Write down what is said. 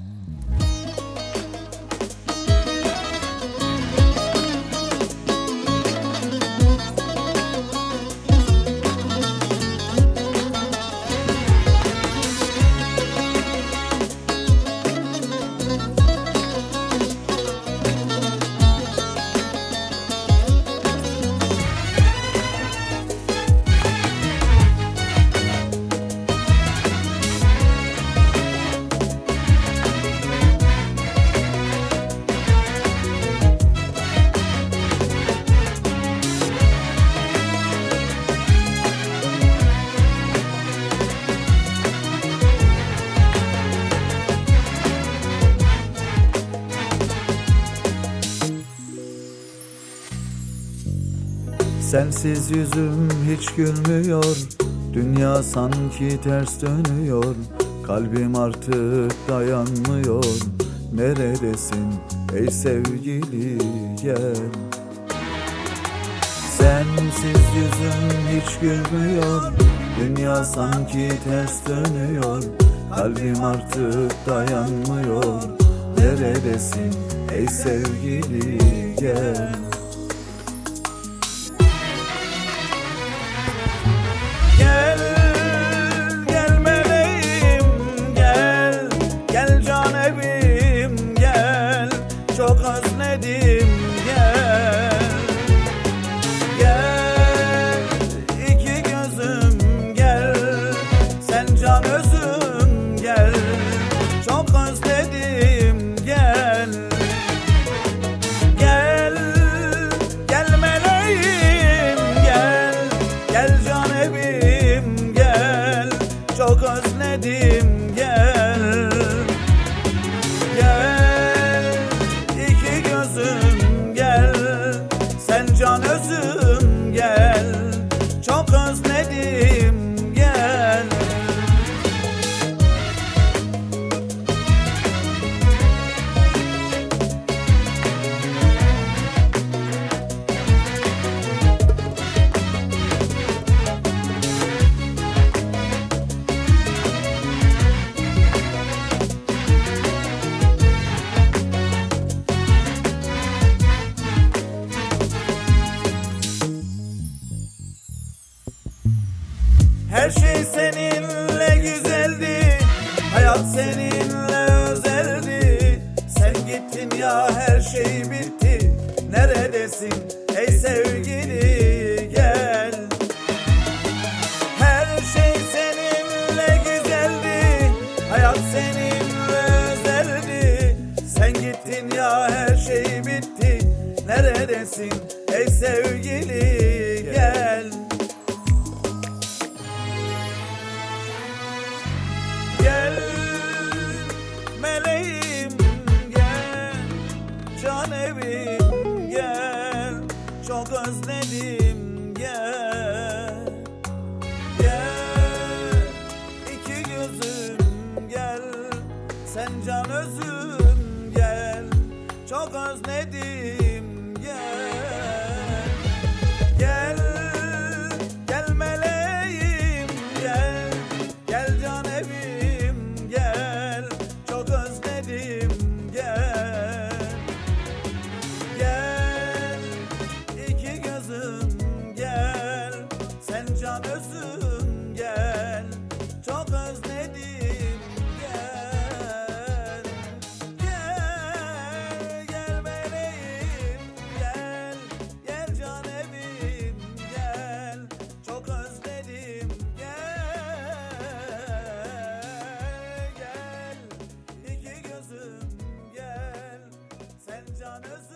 Mm. Sensiz yüzüm hiç gülmüyor. Dünya sanki ters dönüyor. Kalbim artık dayanmıyor. Neredesin ey sevgili gel Sensiz yüzüm hiç gülmüyor. Dünya sanki ters dönüyor. Kalbim artık dayanmıyor. Neredesin ey sevgili gel Canebim gel. Çok özledim gel. Gel. İki gözüm gel. Sen can özüm gel. Çok özledim gel. Gel, gel meleğim gel. Gel canebim gel. Çok özledim Her şey seninle güzeldi Hayat seninle özeldi. Sen gittin ya her şey bitti. Neredesin ey sevgili gel. Her şey seninle güzeldi Hayat seninle özeldi. Sen gittin ya her şey bitti. Neredesin ey sevgili gel özledim gel. Gel iki gözüm gel. Sen can özüm gel. Çok özledim yalnız